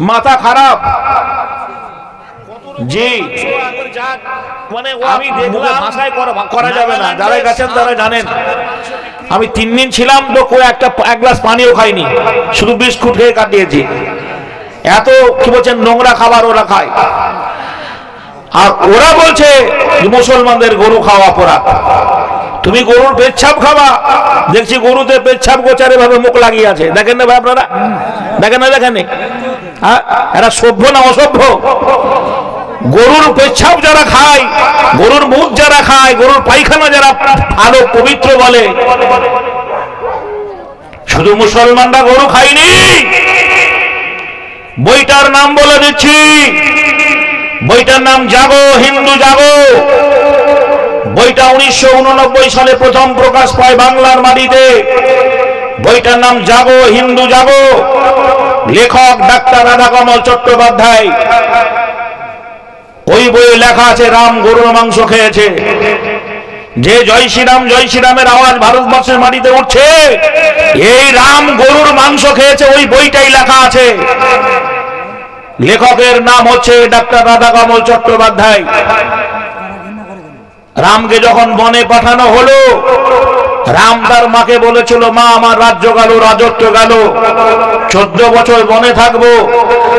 মাথা খারাপ। জি। মানে আমি দেখলাম করা- যাবে না। যারা গেছেন তারা জানেন। আমি তিন দিন ছিলাম তো একটা এক গ্লাস পানিও খাইনি। শুধু বিস্কুট খেয়ে কাটিয়েছি। এত কি বলছেন নোংরা খাবার ওরা খায়। আর ওরা বলছে মুসলমানদের গরু খাওয়া অপরাধ। তুমি গরুর পেচ্ছাপ খাবা। দেখছি গরুতে পেচ্ছাপ গোচারে ভাবে মুখ লাগিয়ে আছে। দেখেন না ভাই আপনারা? দেখেন না, দেখেন? হ্যাঁ? এরা সভ্য না অসভ্য? গরুর পেচ্ছাপ যারা খায়, গরুর মুখ যারা খায়, গরুর পায়খানা যারা ভালো পবিত্র বলে। শুধু মুসলমানরা গরু খায়নি। বইটার নাম বলে দিচ্ছি। বইটার নাম জাগো, হিন্দু জাগো। বইটা উনিশশো উননব্বই সালে প্রথম প্রকাশ পায় বাংলার মাটিতে। বইটার নাম জাগো, হিন্দু জাগো। লেখক ডাক্তার রাধাকমল চট্টোপাধ্যায়। ওই বই লেখা আছে, রাম গরুর মাংস খেয়েছে। যে জয় শ্রীরাম, জয় শ্রীরামের আওয়াজ ভারতবর্ষের মাটিতে উঠছে, এই রাম গরুর মাংস খেয়েছে, ওই বইটাই লেখা আছে। লেখকের নাম হচ্ছে ডাক্তার রাধাকমল চট্টোপাধ্যায়। রামকে যখন বনে পাঠানো হলো, রাম তার মাকে বলেছিল, মা, আমার রাজ্য গেল, রাজত্ব গেল। চোদ্দ বছর বনে থাকব,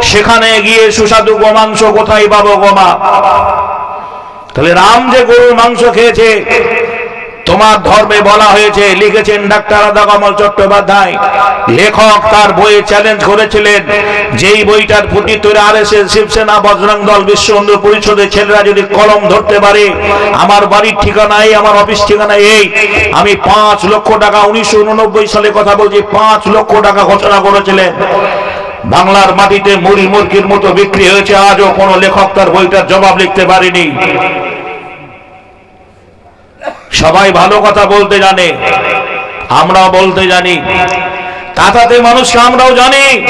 সেখানে গিয়ে সুস্বাদু গোমাংস কোথায় পাবো গোমা তাহলে রাম যে গরুর মাংস খেয়েছে তোমার ধর্মে বলা হয়েছে, লিখেছেন ডাক্তার রাধাকমল চট্টোপাধ্যায়। লেখক তার বইয়ে চ্যালেঞ্জ করেছিলেন, যেই বইটার প্রতি তৈরি আর এস শিবসেনা বজরং দল বিশ্ব হিন্দু পরিষদের ছেলেরা যদি কলম ধরতে পারে, আমার বাড়ির ঠিকানা এই আমার অফিস ঠিকানা এই, আমি পাঁচ লক্ষ টাকা উনিশশো উননব্বই সালে কথা বলছি, পাঁচ লক্ষ টাকা ঘোষণা করেছিলেন। বাংলার মাটিতে মুড়ি মুরগির মতো বিক্রি হয়েছে, আজও কোনো লেখক তার বইটার জবাব লিখতে পারেনি। সবাই ভালো কথা বলতে জানে। আমরাও বলতে জানি। তাতাতে মানুষকে আমরাও জানি।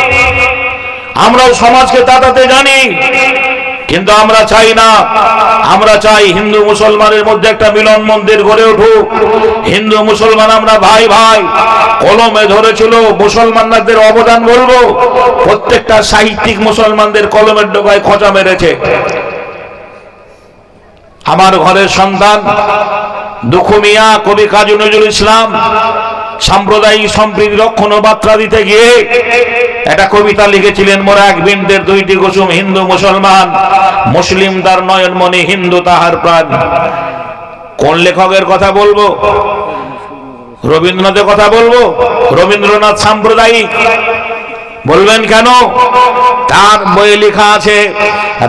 আমরাও সমাজকে তাতাতে জানি। কিন্তু আমরা চাই না। আমরা চাই হিন্দু মুসলমানের মধ্যে একটা মিলন মন্দির গড়ে উঠুক। হিন্দু মুসলমান আমরা ভাই ভাই, কলমে ধরেছিল, মুসলমানদের অবদান বলব। প্রত্যেকটা সাহিত্যিক মুসলমানদের কলমের ডোকায় খোঁচা মেরেছে। আমার ঘরের সন্তান দুঃখ মিয়া কবি কাজী নজরুল ইসলাম সাম্প্রদায়িক সম্প্রীতি রক্ষণ বার্তা দিতে গিয়ে একটা কবিতা লিখেছিলেন, মোরা এক বিন্দুর দুইটি কুসুম, হিন্দু, মুসলমান মুসলিম তার নয়নমণি, হিন্দু তাহার প্রাণ। কোন লেখকের কথা বলব? রবীন্দ্রনাথের কথা বলব? রবীন্দ্রনাথ সাম্প্রদায়িক বলবেন কেন? তার বইয়ে লেখা আছে,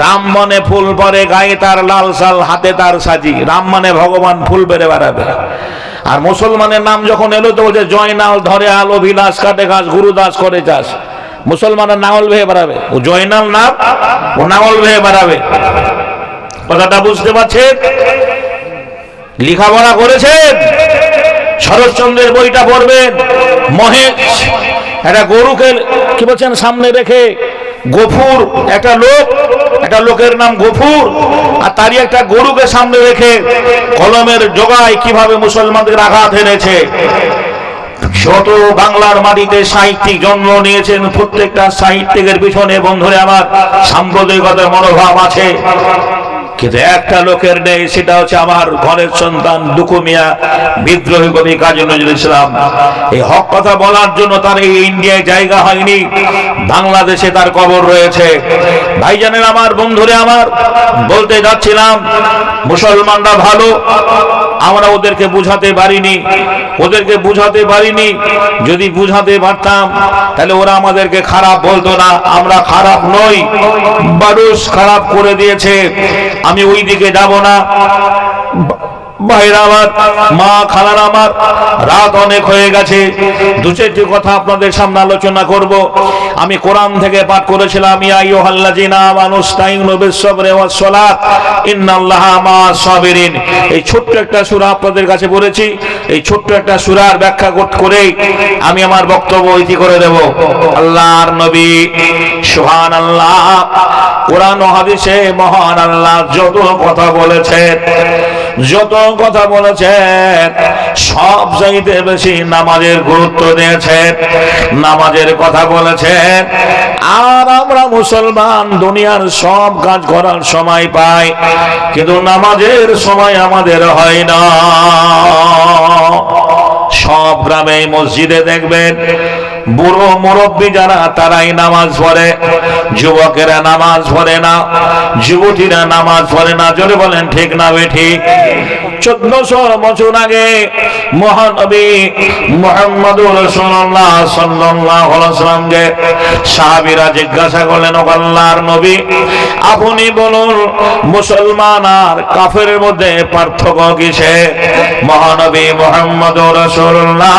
রাম মনে ফুল পরে গায়ে তার লাল সাল হাতে তার সাজি। রাম মানে ভগবান, ফুল বেড়ে বেড়াবে। আর মুসলমানের নাম যখন এলো, তো বলছে জয়নাল ধরে আল অভিলাষ কাটে ঘাস গুরুদাস করে চাষ। মুসলমানের নাঙল ভেয়ে বেড়াবে। ও জয়নাল নাম ও নাঙল ভেয়ে বেড়াবে। কথাটা বুঝতে পারছেন লেখাপড়া করেছেন? শরৎচন্দ্রের বইটা পড়বেন? মহেশ একটা গরুকে, কি বলছেন, সামনে রেখে গফুর, একটা লোক, একটা লোকের নাম গফুর, আর তারই একটা গরুকে সামনে রেখে কলমের জোগায় কীভাবে মুসলমানদের আঘাত এনেছে। যত বাংলার মাটিতে সাহিত্যিক জন্ম নিয়েছেন, প্রত্যেকটা সাহিত্যিকের পিছনে বন্ধুরে আমার সাম্প্রদায়িকতার মনোভাব আছে। কিন্তু একটা লোকের নেই, সেটা হচ্ছে আমার ঘরের সন্তান দুকু মিয়া, বিদ্রোহী কবি কাজী নজরুল ইসলাম। এই হক কথা বলার জন্য তার এই ইন্ডিয়ায় জায়গা হয়নি, বাংলাদেশে তার কবর রয়েছে। ভাইজানের আমার, বন্ধুরে আমার, বলতে যাচ্ছিলাম, মুসলমানরা ভালো, আমরা ওদেরকে বুঝাতে পারিনি, ওদেরকে বুঝাতে পারিনি, যদি বুঝাতে পারতাম, তাহলে ওরা আমাদেরকে খারাপ বলতো না, আমরা খারাপ নই, মানুষ খারাপ করে দিয়েছে। আমি ওই দিকে যাব না। ভাইরা মা খালার আমার রাত অনেক হয়ে গেছে। দু কথা আপনাদের সামনে আলোচনা আমি থেকে পাঠ করেছিলাম সাবিরিন এই ছোট্ট একটা সূরা আপনাদের কাছে পড়েছি এই ছোট্ট একটা সূরার ব্যাখ্যা করেই আমি আমার বক্তব্য ইতি করে দেব। আল্লাহর নবী, সুবহানাল্লাহ, কোরআন হাদিসে মহান আল্লাহ যত কথা বলেছেন। যত কথা বলেছেন, সব চাইতে বেশি নামাজের গুরুত্ব দিয়েছেন। নামাজের কথা বলেছেন, আর আমরা মুসলমান, দুনিয়ার সব কাজ করার সময় পাই, কিন্তু নামাজের সময় আমাদের হয় না। সব গ্রামে মসজিদে দেখবেন বুড়ো মুরব্বী যারা, তারাই নামাজ পড়ে। যুবকেরা নামাজ পড়ে না, যুবতীরা নামাজ পড়ে না। জোরে বলেন, ঠিক না বে ঠিক চোদ্দশো বছর আগে মহানবী মোহাম্মদ রসুল্লাহ সাল্লামকে সাহাবিরা জিজ্ঞাসা করলেন আল্লাহর নবী, আপনি বলুন, মুসলমান আর কাফের মধ্যে পার্থক্য কিসে? মহানবী মোহাম্মদ রসুল্লাহ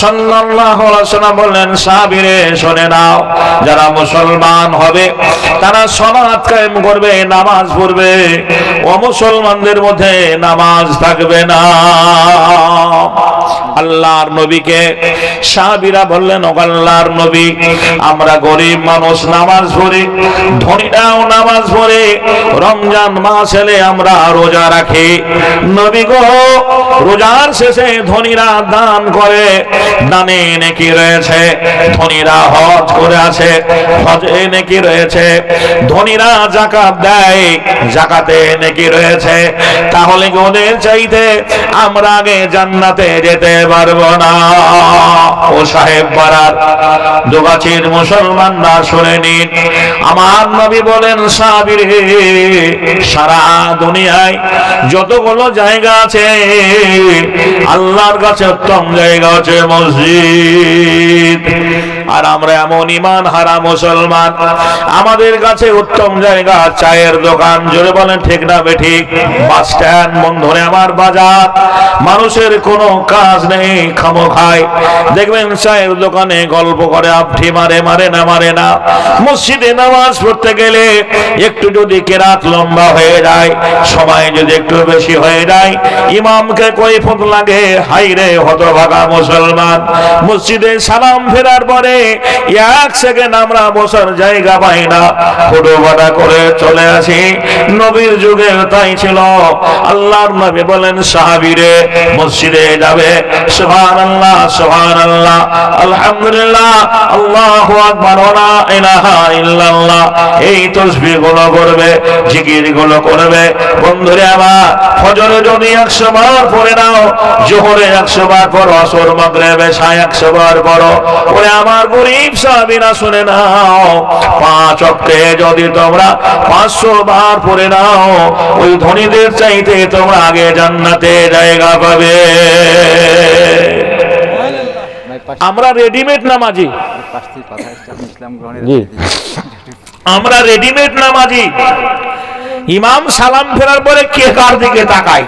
সাল্লাহ সাল্লাম বললেন সাহাবিরে শুনে নাও, যারা মুসলমান হবে, তারা সমাজ কায়েম করবে, নামাজ পড়বে। ও মুসলমানদের মধ্যে নামাজ থাকবে না। আল্লাহর নবীকে সাহাবিরা বললেন ও আল্লাহর নবী, আমরা গরিব মানুষ, নামাজ পড়ি, ধনীরাও নামাজ পড়ে, রমজান মাস এলে আমরা রোজা রাখি। নবী গো রোজার শেষে ধনীরা দান করে দানে নাকি রয়েছে, ধনীরা হজ করে আছে হজে নাকি রয়েছে, ধনীরা জাকাত দেয়, জাকাতে নাকি রয়েছে। তাহলে ওদের চাইতে আমরা আগে জান্নাতে যেতে পারব না? ও সাহেব পাড়ার দোগাছির মুসলমানরা শুনে নিন। আমার নবী বলেন, সাবির সারা দুনিয়ায় যতগুলো জায়গা আছে আল্লাহর কাছে উত্তম জায়গা আছে মসজিদ। আর আমরা এমন ইমান হারা মুসলমান, আমাদের কাছে উত্তম জায়গা চায়ের দোকান, জোরে বলেন ঠিক না বে ঠিক? বাস স্ট্যান্ড বন্ধনে আমার বাজার, মানুষের কোনো কাজ নেই খামো খায় দেখবেন চায়ের দোকানে গল্প করে আফঠি মারে মারে না মারে না। মসজিদে নামাজ পড়তে গেলে একটু যদি কেরাত লম্বা হয়ে যায়, সময় যদি একটু বেশি হয়ে যায়, ইমামকে কই ফুট লাগে। হাইরে হতভাগা মুসলমান। মসজিদে সালাম ফেরার পরে এক সেকেন্ড আমরা বসার জায়গা পাই না। করে চলে আসি। নবীর যুগে তাই ছিল। আল্লাহর নবী বলেন সাহাবীরে মসজিদে যাবে। আল্লাহ সুবহান আল্লাহ আলহামদুলিল্লাহ, আল্লাহু আকবার ইলাহা ইল্লাল্লাহ। এই তাসবিহগুলো করবে জিকিরগুলো করবে। বন্ধুরে আমার যদি 100 বার পড়ে নাও জোহরে 100 বার পড়ো আসর মাগরিবে 100 বার পড়ো। ওরে আমার গরিব সাহাবীরা শুনে নাও পাঁচ অক্টে যদি তোমরা 500 বার পড়ে নাও ওই ধনীদের চাইতে তোমরা আগে জান্নাতে জায়গা পাবে। আমরা রেডিমেড নামাজি। আমরা রেডিমেড নামাজি। ইমাম সালাম ফেরার পরে কে কার দিকে তাকায়?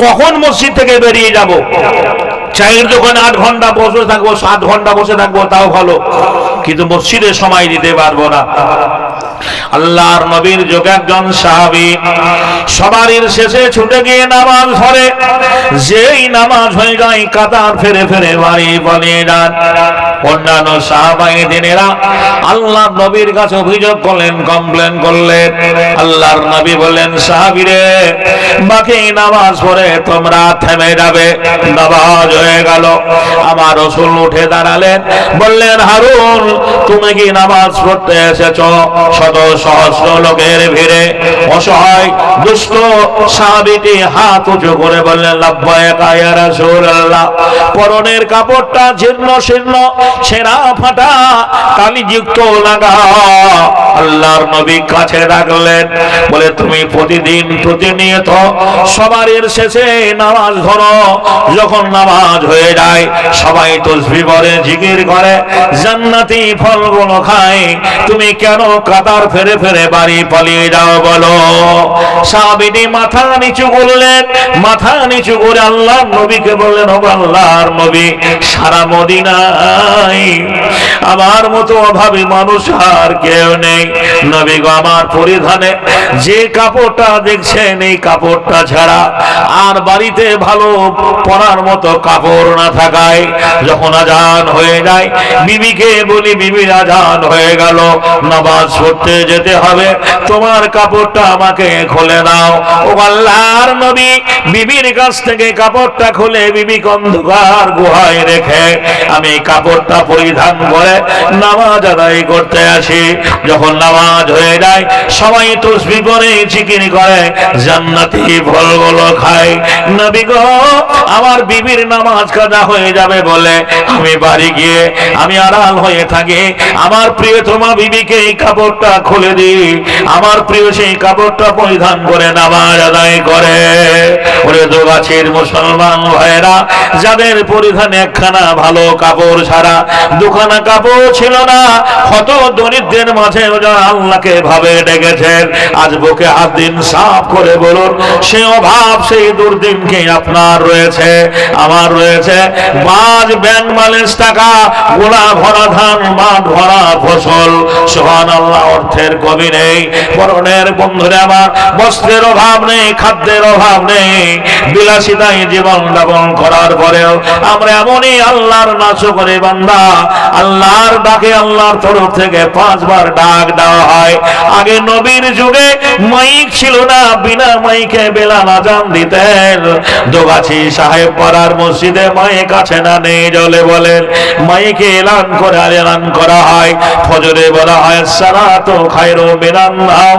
কখন মসজিদ থেকে বেরিয়ে যাব? চায়ের দোকানে আট ঘণ্টা বসে থাকব, সাত ঘণ্টা বসে থাকব, তাও ভালো। কিন্তু মসজিদে সময় দিতে পারব না। আল্লাহর নবীর যোগ একজন সাহাবি সবারির শেষে ছুটে গিয়ে নামাজ ধরে যেই নামাজ হয়ে যায়, কাতার ফেরে ফেরে বাড়ি বলে যান অন্যান্য সাহাবাই দিনেরা আল্লাহ নবীর কাছে অভিযোগ করলেন কমপ্লেন করলেন। আল্লাহর নবী বললেন সাহাবিরে বাকি নামাজ পড়ে তোমরা থেমে যাবে। নামাজ হয়ে গেল। আমার রসুল উঠে দাঁড়ালেন, বললেন, হারুন, তুমি কি নামাজ পড়তে এসেছ? শত সহস্র লোকের ভিড়ে অসহায়, দুষ্ট সাহাবিটি হাত উঁচু করে বললেন পরনের কাপড়টা ছেঁড়া ফাটা, কালিযুক্ত লাগা। আল্লাহর নবী কাছে বলে, তুমি প্রতিদিন প্রতিনিয়ত সবারের শেষে নামাজ ধরো, যখন নামাজ হয়ে যায়, সবাই তসবি করে, জিকির করে, জান্নাতি ফলগুলো খায়। তুমি কেন কাতার ফেরে ফেরে বাড়ি পালিয়ে যাও বলো? সাহাবিনী মাথা নিচু করলেন, মাথা নিচু করে আল্লাহ নবীকে বললেন ও আল্লাহর নবী, সারা মদিনায় আমার মতো অভাবী মানুষ আর কেউ নেই। নবী গো, আমার পরিধানে যে কাপড়টা দেখছেন, এই কাপড়টা ছাড়া আর বাড়িতে ভালো পরার মতো কাপড় না থাকায় যখন আজান হয়ে যায়, বিবিকে বলি, বিবির আজান হয়ে গেল, নামাজ পড়তে যেতে হবে, তোমার কাপড়টা আমাকে খুলে দাও। ও আল্লাহর নবী, বিবির কাছ থেকে কাপড়টা খুলে বিবি অন্ধকার গুহায় রেখে আমি কাপড়টা পরিধান করে নামাজ আদায় করতে আসি। যখন নামাজ হয়ে যায়, সবাই তসবি পরে চিকিনি করে, জান্নাতি ফলগুলো খায় নবী গো, আমার বিবির নামাজ কাজা হয়ে যাবে বলে আমি বাড়ি গিয়ে আমি আড়াল হয়ে থাকি। আমার প্রিয়তমা বিবিকে এই কাপড়টা খুলে দিই। আমার প্রিয় সেই কাপড়টা পরিধান করে নামাজ আদায় করে। ওরে দোগাছির মুসলমান ভাইরা যাদের পরিধানে একখানা ভালো কাপড় ছাড়া দুখানা কাপড় ছিল না, কত দরিদ্রের মাঝে যারা আল্লাহকে ভাবে ডেকেছেন। আজ বুকে হাত দিন, সাফ করে বলুন, সে অভাব, সেই দুর্দিনকে আপনার রয়েছে? আমার রয়েছে। মাছ ব্যাংক মালিশ টাকা, গোলা ভরা ধান, মাঠ ভরা ফসল সোহান আল্লাহ অর্থের কবি নেই, পরনের বন্ধুরে আমার বস্ত্রের অভাব নেই, খাদ্যের অভাব নেই, বিলাসিতায় জীবন যাপন করার পরেও আমরা এমনই আল্লাহর নাচ করে বান্দা, আল্লাহর ডাকে আল্লাহর তরফ থেকে পাঁচবার ডাক দেওয়া হয়। আগে নবীর যুগে মাইক ছিল না, বিনা মাইকে বেলাল আজান দিতেন। দোগাছি সাহেব পাড়ার মসজিদে মাইক আছে না নেই, জলে বলেন, মাইকে এলান করে আর এলান করা হয়। ফজরে বলা হয় সারা তো খায়রো বেরান নাও।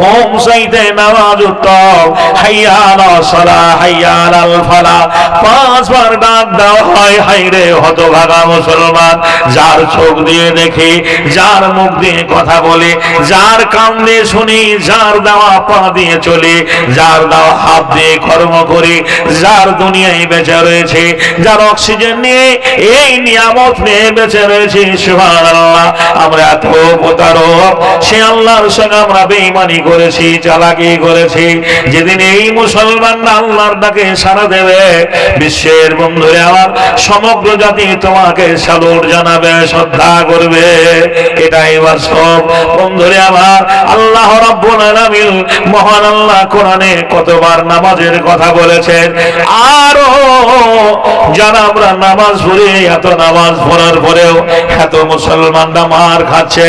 ঘুম সাইতে নামাজ উত্তম। হাইয়া আলা সালা, হাইয়া ফালা। পাঁচবার ডাক দেওয়া হয়, হাইরে হতভাগা মুসলমান। যার চোখ দিয়ে দেখি, যার মুখ দিয়ে কথা বলি, যার কান দিয়ে শুনি, যার দেওয়া পা দিয়ে চলি, যার দেওয়া হাত দিয়ে কর্ম করি, যার দুনিয়ায় বেঁচে রয়েছে, যার অক্সিজেন নিয়ে এই নিয়ামত নিয়ে বেঁচে রয়েছে, সুবহানাল্লাহ। আমরা এত প্রতারক সে আল্লাহর সঙ্গে আমরা বেঈমানি করেছি, চালাকি করেছি। যেদিন এই মুসলমান আল্লাহর ডাকে সারা দেবে, বিশ্বের বন্ধুরে, আমার সমগ্র জাতি তোমাকে সালুর জানাবে, শ্রদ্ধা করবে। এটাই বাস্তব। বন্ধুরে, আমার আল্লাহ রাব্বুল মহান আল্লাহ কোরআনে কতবার নামাজের কথা বলেছেন। আরও যারা আমরা নামাজ পড়ি, এত নামাজ পড়ার পরেও এত মুসলমান মুসলমানরা মার খাচ্ছে